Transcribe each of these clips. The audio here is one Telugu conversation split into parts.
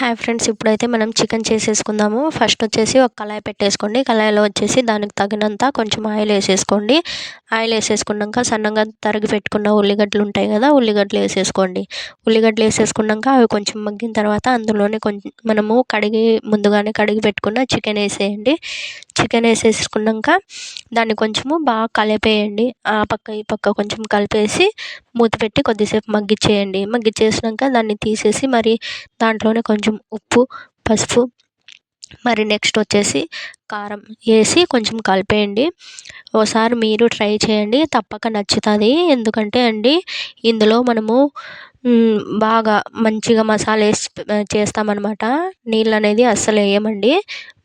హాయ్ ఫ్రెండ్స్ ఇప్పుడైతే మనం చికెన్ చేసేసుకుందాము. ఫస్ట్ వచ్చేసి ఒక కళాయి పెట్టేసుకోండి. కళాయిలో వచ్చేసి దానికి తగినంత కొంచెం ఆయిల్ వేసేసుకోండి. ఆయిల్ వేసేసుకున్నాక సన్నగా తరిగి పెట్టుకున్న ఉల్లిగడ్డలు ఉంటాయి కదా ఉల్లిగడ్డలు వేసేసుకోండి. ఉల్లిగడ్డలు వేసేసుకున్నాక అవి కొంచెం మగ్గిన తర్వాత అందులోనే కొంచెం మనము కడిగి ముందుగానే కడిగి పెట్టుకున్న చికెన్ వేసేయండి. చికెన్ వేసేసుకున్నాక దాన్ని కొంచెము బాగా కలిపేయండి. ఆ పక్క ఈ పక్క కొంచెం కలిపేసి మూత పెట్టి కొద్దిసేపు మగ్గిచ్చేయండి. మగ్గిచ్చేసినాక దాన్ని తీసేసి మరి దాంట్లోనే కొంచెం ఉప్పు పసుపు మరి నెక్స్ట్ వచ్చేసి కారం వేసి కొంచెం కలిపేయండి. ఓసారి మీరు ట్రై చేయండి. తప్పక నచ్చుతుంది. ఎందుకంటే అండి ఇందులో మనము బాగా మంచిగా మసాలా వేసి చేస్తామన్నమాట. నీళ్ళు అనేది అస్సలు వేయమండి.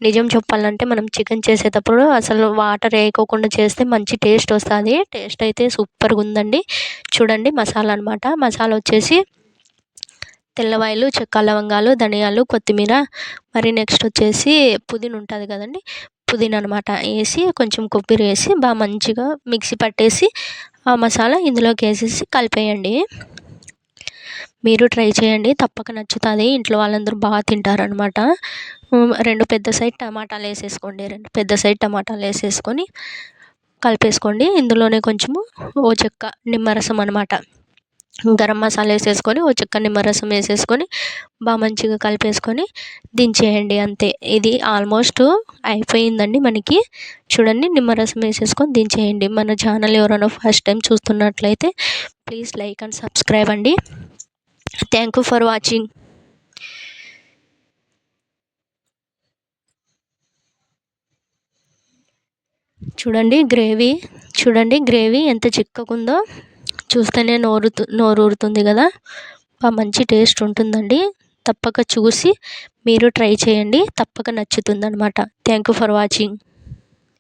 నిజం చెప్పాలంటే మనం చికెన్ చేసేటప్పుడు అసలు వాటర్ వేయకోకుండా చేస్తే మంచి టేస్ట్ వస్తుంది. టేస్ట్ అయితే సూపర్గా ఉందండి చూడండి మసాలా అనమాట మసాలా వచ్చేసి తెల్లవాయలు చెక్క లవంగాలు ధనియాలు కొత్తిమీర మరి నెక్స్ట్ వచ్చేసి పుదీనా ఉంటుంది కదండి పుదీనా అనమాట వేసి కొంచెం కొబ్బరి వేసి బాగా మంచిగా మిక్సీ పట్టేసి ఆ మసాలా ఇందులోకి వేసేసి కలిపేయండి. మీరు ట్రై చేయండి తప్పక నచ్చుతుంది ఇంట్లో వాళ్ళందరూ బాగా తింటారనమాట రెండు పెద్ద సైజ్ టమాటాలు వేసేసుకోండి రెండు పెద్ద సైజ్ టమాటాలు వేసేసుకొని కలిపేసుకోండి. ఇందులోనే కొంచెము ఓ చెక్క నిమ్మరసం అనమాట గరం మసాలా వేసేసుకొని ఓ చిక్క నిమ్మరసం వేసేసుకొని బాగా మంచిగా కలిపేసుకొని దించేయండి అంతే. ఇది ఆల్మోస్ట్ అయిపోయిందండి మనకి. చూడండి నిమ్మరసం వేసేసుకొని దించేయండి. మన ఛానల్ ఎవరైనా ఫస్ట్ టైం చూస్తున్నట్లయితే ప్లీజ్ లైక్ అండ్ సబ్స్క్రైబ్ అండి. Thank you for watching. చూడండి గ్రేవీ. చూడండి గ్రేవీ ఎంత చిక్కకుందో చూస్తేనే నోరు నోరు ఊరుతుంది కదా? మంచి టేస్ట్ ఉంటుందండి. తప్పక చూసి మీరు ట్రై చేయండి. తప్పక నచ్చుతుంది అనమాట థ్యాంక్ యూ ఫర్ వాచింగ్.